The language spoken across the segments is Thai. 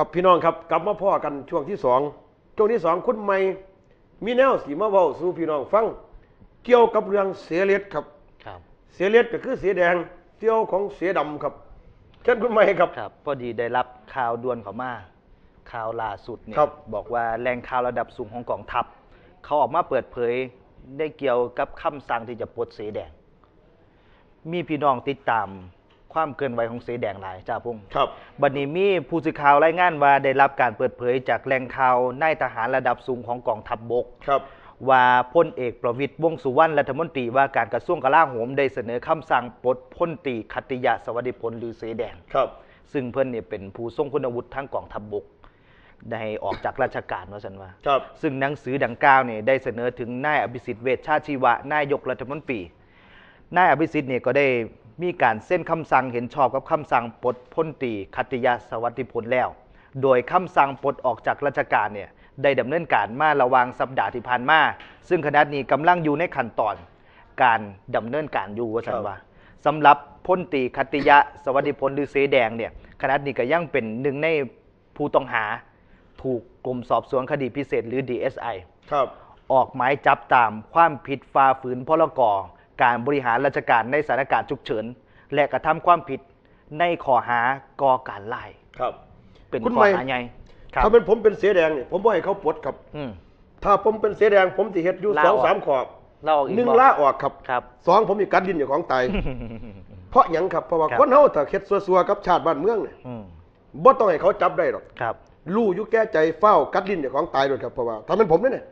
ครับพี่น้องครับกลับมาพ่อกันช่วงที่สองช่วงที่สองคุณไม่มีแนวสีมาเว้าสู่พี่น้องฟังเกี่ยวกับเรื่องเสียเล็ดครับ ครับ เสียเล็ดก็คือเสียแดงเที่ยวของเสียดำครับเช่นคุณไม่ครับครับพอดีได้รับข่าวด่วนเขามาข่าวล่าสุดเนี่ยครับบอกว่าแหล่งข่าวระดับสูงของกองทัพเขาออกมาเปิดเผยได้เกี่ยวกับคำสั่งที่จะปลดเสแดง มีพี่น้องติดตาม ความเคลื่อนไหวของเสแดงหลายจ้าพุ่งครับบัดนี้มีผู้สื่อข่าวรายงานว่าได้รับการเปิดเผยจากแหล่งข่าวนายทหารระดับสูงของกองทัพบบกครับว่าพลเอกประวิตยวงษ์สุวรรณรัฐมนตรีว่าการกระทรวงกลาโหมได้เสนอคำสั่งปลดพลตรีคัตติยะสวัสดิพลหรือเสแดงครับซึ่งเพิ่นเนี่ยเป็นผู้ทรงคุณวุฒิทั้งกองทัพบบกได้ออกจากราชการว่าสันว่าครับซึ่งหนังสือดังกล่าวเนี่ยได้เสนอถึงนายอภิสิทธิ์เวชชาชีวะนายกรัฐมนตรีนายอภิสิทธิ์เนี่ยก็ได้ มีการเส้นคำสั่งเห็นชอบกับคำสั่งปลดพลตรีคัตติยะสวัสดิพลแล้ว โดยคำสั่งปลดออกจากราชการเนี่ยได้ดำเนินการมาระหวางสัปดาห์ที่ผ่านมา ซึ่งขณะนี้กำลังอยู่ในขั้นตอน การดำเนินการอยู่ว่าสันว่าสำหรับพลตรีคัตติยะสวัสดิพลหรือเสแดงเนี่ยขณะนี้ก็ยังเป็นหนึ่งในผู้ต้องหา ถูกกรมสอบสวนคดีพิเศษหรือ DSI ครับออกหมายจับตามความผิดฝ่าฝืนพรก การบริหารราชการในสถานการณ์ฉุกเฉิน และกระทำความผิดในข้อหาก่อการไล่ครับ เป็นคุณข้อไม่หาใหญ่ครับถ้าเป็นผมเป็นเสียแดงเนี่ยผมบ่ให้เขาปลดครับอืมถ้าผมเป็นเสียแดงผมสิเฮ็ดอยู่ลาสองออกสามขอบเราออกอีกหนึ่งบ่ลาออกครับครับสองผมมีกัดดินอยู่ของตายเพราะหยังครับเพราะว่าครับคนเฮาถ้าเฮ็ดซัวๆกับชาติบ้านเมืองเนี่ยอืมบ่ต้องให้เขาจับได้หรอกครับรู้อยู่แก้ใจเฝ้ากัดดินอยู่ของตายด้วยครับเพราะว่าถ้าเป็นผมเนี่ย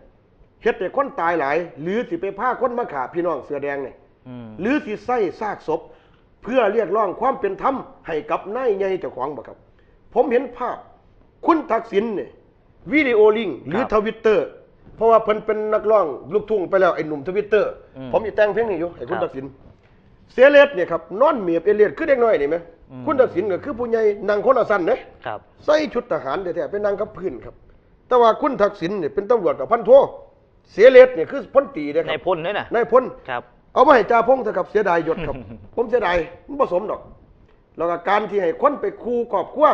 เฮ็ดให้คนตายหลาย หรือสิไปฆ่าคนมาฆ่าพี่น้องเสือแดงเนี่ยอืม หรือสิใส่ซากศพ เพื่อเรียกร้องความเป็นธรรมให้กับนายใหญ่เจ้าของบ่ครับ ผมเห็นภาพ คุณทักษิณเนี่ยวิดีโอลิงก์หรือครับทวิตเตอร์เพราะว่าเพิ่นเป็นนักร้องลูกทุ่งไปแล้วไอ้หนุ่มทวิตเตอร์อืมผมอีแต่งเพลงนี้อยู่ให้คุณครับทักษิณเสียเลสเนี่ยครับนอนเมียบเอเลียดคือเด็กน้อยนี่ไหมอืมคุณทักษิณก็คือผู้ใหญ่นั่งคนละสั้นเด้ครับใส่ชุดทหารแท้ๆไปนั่งกับพื้นครับ แต่ว่าคุณทักษิณเนี่ยเป็นตำรวจกับพันโทเสียเลสเนี่ยคือพ้นตีนะคในรับพลด้วยนะนายพลครับ เอามาให้จ่าพงเถอะครับเสียดายยศครับ ผมเสียดายมันผสมดอก แล้วก็การที่ให้คนไปคูกอบครัว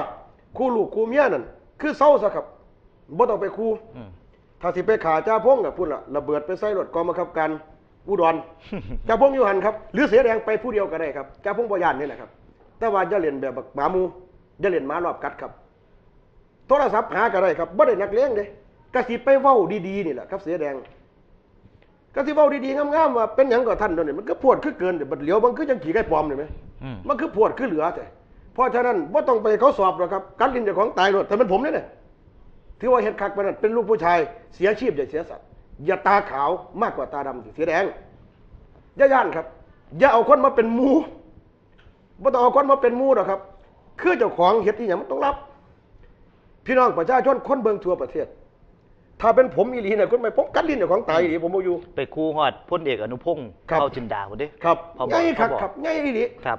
คูลูกคูเมียนั่นคือเศร้าซะครับบ่ต้องไปคูอืมถ้าสิไปขาจ่าพงกับพุ่นละระเบิดไปใส่รถกองบังคับการอุดรจ่าพงอยู่หันครับหรือเสียแดงไปผู้เดียวก็ได้ครับจ่าพงบ่ยานนี่แหละครับ แต่ว่าอย่าเล่นแบบบักหมาหมูอย่าเล่นหมารอบกัดครับ โทรศัพท์หาก็ได้ครับบ่ได้นักเลงเด้ก็สิไปเว้าดีๆนี่แหละครับ เสียแดง ก็สิเว้าดีๆงามๆว่าเป็นหยังกับท่านเดี๋ยวนี้มันก็พวดคือเกินเดี๋ยวบัดเหลียวมันคือจังขี่ไก่ปลอมนี่ไหมอืม มันคือพวดคือเหลือแต่เพราะฉะนั้นว่าต้องไปเขาสอบหรอกครับกัดลินเจ้าของตายหมดแต่เป็นผมเนี่ยนะถือว่าเห็ดคักไปนั่นเป็นลูกผู้ชายเสียชีพอย่าเสียสัตว์อย่าตาขาวมากกว่าตาดำสิเสียแดงอย่าย่านครับ อย่าเอาคนมาเป็นหมูว่าต้องเอาคนมาเป็นหมูหรอกครับ คือเจ้าของเห็ดที่อย่างมันต้องรับ พี่น้องประชาชนคนเบิงทั่วประเทศ ถ้าเป็นผมอีหลีเนี่ยคนไม่ผมกัดลินเจ้าของตายอีหลีผมบ่อยู่ ไปคู่ฮอดพลเอกอนุพงศ์ครับ เข้าจินดาคนเด้ครับพอบอกง่ายครับพอบอกครับง่ายอีหลีครับ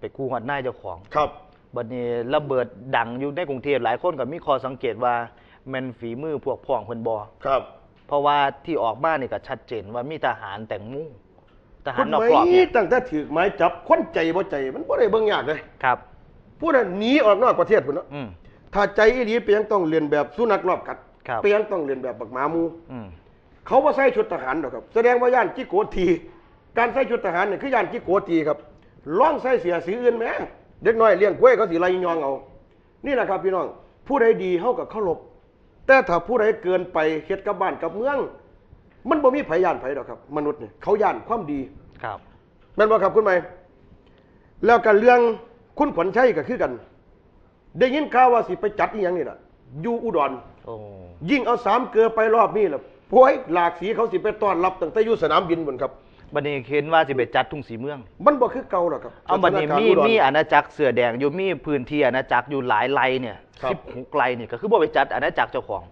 ไปคู่ฮอดนายเจ้าของ ครับ บัดนี้ระเบิดดังอยู่ในกรุงเทพหลายคนก็มีข้อสังเกตว่าแมันฝีมือพวกพ้องเพิ่นบ่ครับ เพราะว่าที่ออกมานี่ก็ชัดเจนว่ามีทหารแต่งมุ้งทหาคุรณนอกไม่กรอบเนี่ยตั้งแต่ถือไม้จับคนใจบ่ใจมันบ่ได้เบิ่งยากเลยครับ ผู้นั้นหนีออกนอกประเทศพุ่นเนาะอืม ถ้าใจอีหลีเปียงต้องเรียนแบบสุนัขรอบกัดครับ เปียงต้องเรียนแบบบักหมาหมู อืม เขาบ่ใส่ชุดทหารดอกครับ แสดงว่าย่านจิโกที การใส่ชุดทหารเนี่ยคือย่านจิโกทีครับลองใส่เสียสีอื่นแหมเด็กน้อยเลี้ยงกล้วยเขาสิไล่ยองเอา นี่แหละครับพี่น้องผู้ใดดีเฮากับเคารพแต่ถ้าผู้ใดเกินไปเฮ็ดกับบ้านกับเมือง มันบ่มีไผย่านไผดอกครับ มนุษย์เนี่ยเขาย่านความดี ครับ แม่นบ่ครับคุณไหม แล้วกันเรื่องคุณขวัญชัยก็คือกัน ได้ยินข่าวว่าสิไปจัดอีหยังนี่ล่ะอยู่อุดร โอ้ยิ่งเอาสามเกลือไปรอบนี้ล่ะพวยหลากสีเขาสิไปต้อนรับตั้งแต่อยู่สนามบินบนครับ บัดนี้เห็นว่าสิไปจัดทุ่งสีเมือง มันบ่คือเก่าหรอกครับเอาบัดนี้สถนกรมีณ์อุดร มีอาณาจักรเสือแดงอยู่มีพื้นที่อาณาจักรอยู่หลายไร่เนี่ยครับ สิบหกไร่เนี่ยก็คือบ่ไปจัดอาณาจักรเจ้าของ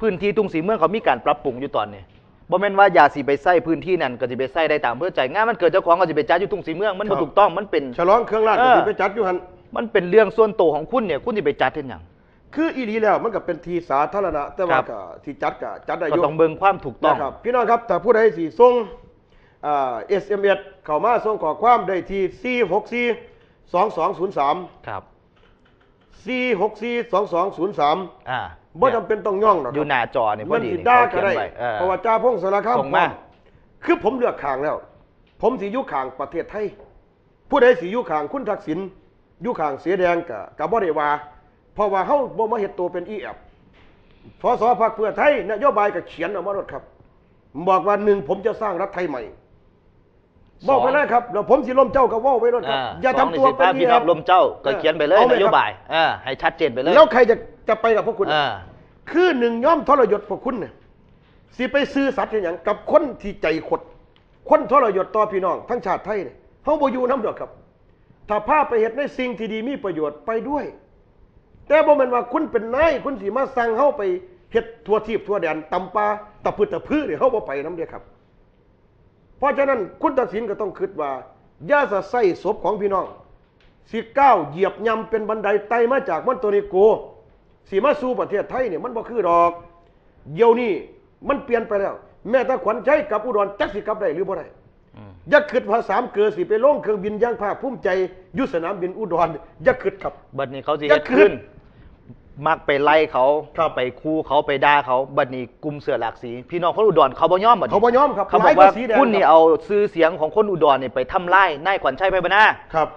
พื้นที่ทุ่งสีเมืองเขามีการปรับปรุงอยู่ตอนนี้บ่แม่นว่าอย่าสิไปใส่พื้นที่นั้นก็สิไปใส่ได้ตามเพื่อใจงานมันเกิดเจ้าของก็สิไปจัดอยู่ทุ่งสีเมืองมันบ่ถูกต้องมันเป็น ฉลองเครื่องราชเอก็อสิไปจัดอยู่หั่น มันเป็นเรื่องส่วนตัวของคุณเนี่ย คุณสิไปจัดเฮ็ดหยังคืออีหลีแล้วมันก็เป็นที่สาธารณะ แต่คว่ารับ ก็ที่จัดก็จัดได้อก็ยู่ต้องเบิ่งความถูกต้อง นะครับ พี่น้องครับถ้าผู้ใดสิส่งอ่า SMS เข้ามาส่งข้อความได้ที่464 2203 ครับ 4 6 4 2 2 0 3อ่าบ่จำเป็นต้องย่องหรอกอยู่หน้าจอนี่พมัอนดีสินี่ด่าเขาก็เขียนได้ไว้เออ เพราะว่าจ้าพงศารคามส่งมาคือผมเลือกข้างแล้ว ผมสิอยู่ข้างประเทศไทย ผู้ใดสิอยู่ข้างคุณทักษิณ อยู่ข้างเสียแดงกับกับบ่ได้ว่าเพราะว่าเฮาบ่มาเฮ็ดตัวเป็นอีแอบพสพรรคเพื่อไทยนโยบายก็เขียนออกมาแล้วครับ บอกว่าหนึ่งผมจะสร้างรัฐไทยใหม่บอกไปเลยครับแล้วผมสิล้มเจ้าก็เว้าไว้แล้วครับอย่าทำตัวเป็เป็นนพี่อีน้แอองบลมเจ้าก็เขียนไปเลยเอาไหมนโยครับบายเออให้ชัดเจนไปเลย แล้วใครจะจะไปกับพวกคุณเออคือหนึ่งย่อมทรยศพวกคุณเนี่ยสิไปซื้อสัตว์อย่างกับคนที่ใจขด คนทรยศต่อพี่น้อง ทั้งชาติไทยเนี่ยเขาบ่อยู่น้ำดอกครับ ถ้าพาไปเหตุในสิ่งที่ดีมีประโยชน์ไปด้วย แต่บ่แม่นว่าคุณเป็นนายคุณสิมาสั่งเฮาไปเฮ็ดทั่วทีบทั่วแดนตำปลาตะพืดตะพื้เนี่ยเฮาบ่ไปน้ำเดียครับ เพราะฉะนั้นคุณตัดสินก็ต้องคิดว่าย่าสะใส่ศพของพี่น้องสิก้าวเหยียบยำเป็นบันไดไต่มาจากมันตัวนี้โกสีมาสู่ประเทศไทยเนี่ยมันบ่คือดอก เดี๋ยวนี้มันเปลี่ยนไปแล้ว แม้แต่ขวัญใจกับอุดรจักสิกลับได้หรือบ่ได้ ย่าคิดภาษามเกิดสิไปลงเครื่องบินย่างภาคภูมิใจอยุสนามบินอุดรอย่าคิดครับ บัดนี้เขาสิอย่าเฮ็ดขึ้นขึ้น มักไปไล่เขาครับไปคู่เขาไปด่าเขาบัดนี้กลุ่มเสือหลากสี พี่น้องคนอุดรเขาบ่ยอมบัดนี้เขาบ่ยอมครับเขาบหลอยกกว่าว่าสีแดงคุณนี่ครับเอาซื้อเสียงของคนอุดรนี่ไปทำลายนายขวัญชัยไปบรรณาครับ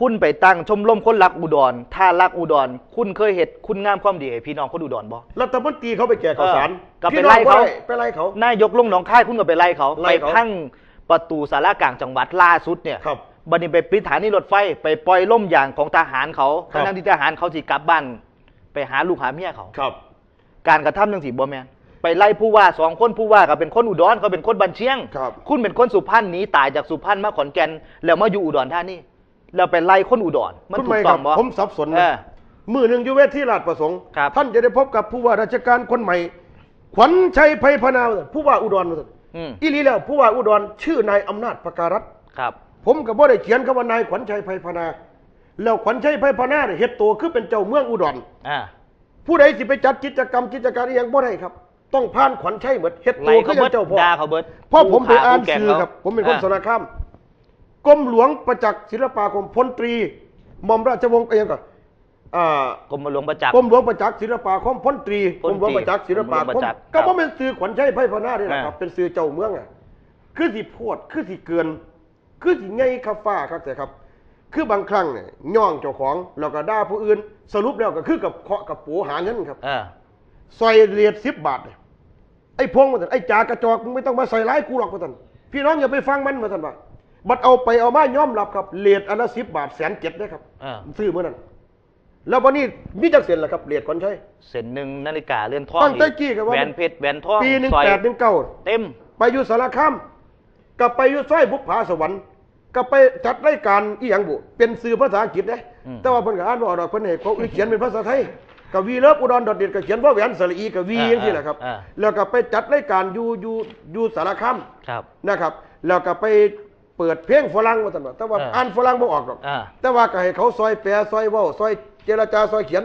คุณไปตั้งชมรมคนรักอุดร ถ้ารักอุดร คุณเคยเห็นคุณงามความดีให้พี่น้องคนอุดรบ่รัฐมนตรีเขาไปแจกข้าวสารเออก็ไปพี่น้องไล่เขาบ่ด้ไปไล่เขา นายกลงหนองคายคุณก็ไปไล่เขาไล่ไปเขาพัง ประตูสารากลางจังหวัดล่าสุดเนี่ยครับ บัดนี้ไปปิดฐานีรถไฟไปปล่อยล่มยางของทหารเขาครับ ทั้งๆที่ทหารเขาสิกลับบ้านไปหาลูกหาเมียเขา ครับ การกระทำจังสีบ่แมนไปไล่ผู้ว่าสองคนผู้ว่าก็เป็นคนอุดรเขาเป็นคนบันเชียงครับคุณเป็นคนสุพรรณหนีตายจากสุพรรณมาขอนแก่นแล้วมาอยู่อุดรธานีแล้วไปไล่คนอุดรมันคุณถูไม่กคต้รัอบงบ่ผมสับสนเอนะอ มือหนึ่งอยู่เวทีราชประสงค์ ครับท่านจะได้พบกับผู้ว่าราชการคนใหม่ ขวัญชัยไพพนาผู้ว่าอุดรอืม อีหลีแล้วผู้ว่าอุดรชื่อนายอำนาจประการัฐครับ ผมกับบ่ได้เขียนคำว่านายขวัญชัยไพพนา แล้วขวัญชัยไพพนาเนี่ยเฮ็ดตัวคือเป็นเจ้าเมืองอุดรอ่าผู้ใดสิไปจัดกิจกรรมกิจการอหย่างบ่ได้ครับ ต้องผ่านขวัญชัยเหมือนเฮ็ดไล่ตัวคืเขาอยัเบิงดเจ้าพ่อด่าเขาเบิดเพราะผมไปอ่านผู้ขสื่อผู้แก่งครับ ผมเป็นคนสอ่าารคามกรมหลวงประจักษ์ศิลปาคมพลตรีหม่อมราชวงศ์เอียงก่อนอ่า กรมหลวงประจักษ์ กรมหลวงประจักษ์ศิลปาคมพลตรีกพรลตรีมหลวงประจักษ์ศิลปากรมหลวงประจักษ์ก็ครับบ่เป็นสื่อขวัญชัยไพพนานี่แหละครับอ่าเป็นสื่อเจ้าเมืองอะคือสิโพดคือสิเกิน คือสิไงครับฟ้าครับแต่ครับ คือบางครั้งเนี่ยย่องเจ้าของแล้วก็ด่าผู้อื่น สรุปแล้วก็คือกับเคาะกับปูหาเงินครับเออซอยเรียดสิบบาทเนี่ยไอ้พงมาสันไอ้จากระจอกมึงไม่ต้องมาใส่ร้ายกูหรอกมาสันพี่น้องอย่าไปฟังมันมาสันว่าบัดเอาไปเอามายอมรับครับเรียดอันละสิบบาทแสนเจ็ดนะครับอ่าซื้อเมื่อนั้น แล้ววันนี้มีจักเสียนแหละครับเรียดคนใช้ เส้นหนึ่งนาฬิกาเลื่อนทองตั้งแต่กี้ก็ว่า แหวนเพชรแหวนทองปีหนึ่งซอยแปดหนึ่งเก้าเต็ม ไปอยู่สารคามกับไปอยู่ซอยบุพภาสวรรค์กับไปจัดรายการอีหยังบุเป็นสื่อภาษาอังกฤษนะอืม แต่ว่าเพิ่นก็อ่านบ่ออกดอกเพิ่นให้เขาเขียนเป็นภาษาไทยกับวีเลิฟอุดรดอทเด็ดก็เขียนว่าแหวนสระอีกับวีอย่างที่แหละครับอ่าแล้วก็ไปจัดรายการอยู่อยู่อยู่สารคาม ครับ นะครับ แล้วก็ไปเปิดเพลงฝรั่งว่าซั่นว่าแต่ว่าอ่าอ่านฝรั่งบ่ออกหรอก อ่า แต่ว่าก็ให้เขาซอยแปลซอยเว้าซอย เจรจาซอยเขียน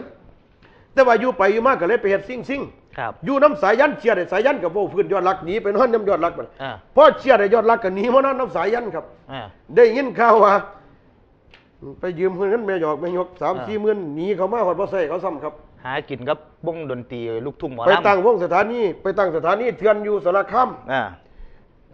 แต่ว่าอยู่ไปอยู่มาก็เลยไปเฮ็ดซิ่งซิ่งครับ อยู่น้ำสายยันเชียร์ได้สายยันกับโว้พื้นยอดรักหนีไปนอนน้ำยอดรักมันอ่า พอเชียร์ได้ยอดรักก็หนีมานอนน้ำสายยันครับ อ่า ได้ยินข่าวว่าไปยืมเงินแม่หยอกแม่ยกสามอ่า สี่หมื่นหนีเขามาหอดบ่ใส่เขาซ้ำครับ หากินกับวงดนตรีลูกทุ่งหมอไปลำตั้งวงสถานีไปตั้งสถานีเทือนอยู่สารคาม อ่า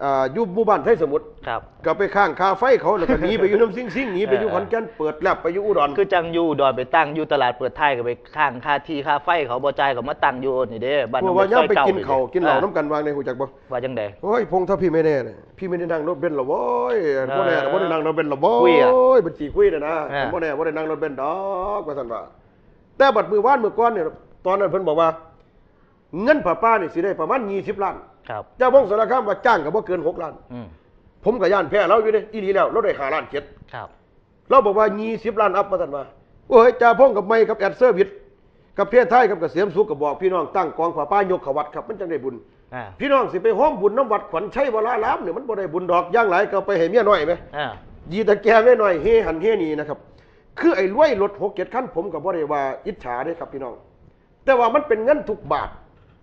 อ่าอยู่หมู่บ้านไทยสมุทรครับ ก็ไปข้างคาไฟเขาแล้วก็หนีไปอยู่น้ำซิ่งซิ่งหนีไปอยู่เออขอนแก่นเปิดแลบไปอยู่อุดรคือจังอยู่ดอนไปตั้งอยู่ตลาดเปิดท้ายก็ไปข้างค่าที่ค่าไฟเขาบ่จ่ายเขามาตั้งอยู่นี่เด้บ้านพวกน้องว่าเบ็ดย่าซอยไปเก่ากินเขาวกินเหล้าอ่น้ำกันวางในหูจักบ่ว่าจังได โอ้ยพงษ์ถ้าพี่ไม่แน่เนี่ยพี่ไม่ได้นั่งรถเบนซ์หรอกโว้ยบ่แน่บ่ได้นั่งรถเบนซ์หรอกโว้คุยอะยบัญชีคุยน่ะนะเออ บ่แน่บ่ได้นั่งรถเบนซ์ดอกว่าซั่นว่าแต่บัดมือวานมือก่อนเนี่ยตอนนั้นเพิ่นบอกว่า เงินผ้าป้านี่สิได้ประมาณ20ล้าน ครับเจ้าพงศ์สารคามว่าจ้างก็บ่เกิน6ล้าน อืมผมก็ย่านแพ้เราอยู่เด้อีหลีแล้วเราได้5ล้านเจ็ดครับ เราบอกว่า20ล้านอัพว่าซั่นว่าโอ้ยจ่าพงศ์กับไม่กับแอดเซอร์วิสกับเพศไทยกับเกษมสุขก็บอกพี่น้องตั้งกองผ้าป้ายกเขาวัดครับมันจังได้บุญ อ่า พี่น้องสิไปห้อมบุญน้ำวัดขวัญชัยวรารามเนี่ยมันบ่ได้บุญดอกอย่างไรก็ไปให้เมียน้อยไหม อ่า ยีตะแกไม่น้อยเฮหันเฮนี่นะครับ คือไอ้รวยรถหกเจ็ดขั้นผมกับบ่ได้ว่าอิจฉาเด้ครับพี่น้อง แต่ว่ามันเป็นเงินทุกบาท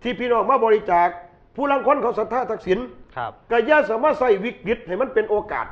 ที่พี่น้องมาบริจาค ผู้ลังคนเขาศรัทธาทักษิณครับก็อย่าสามารถใส่วิกฤตให้มันเป็นโอกาส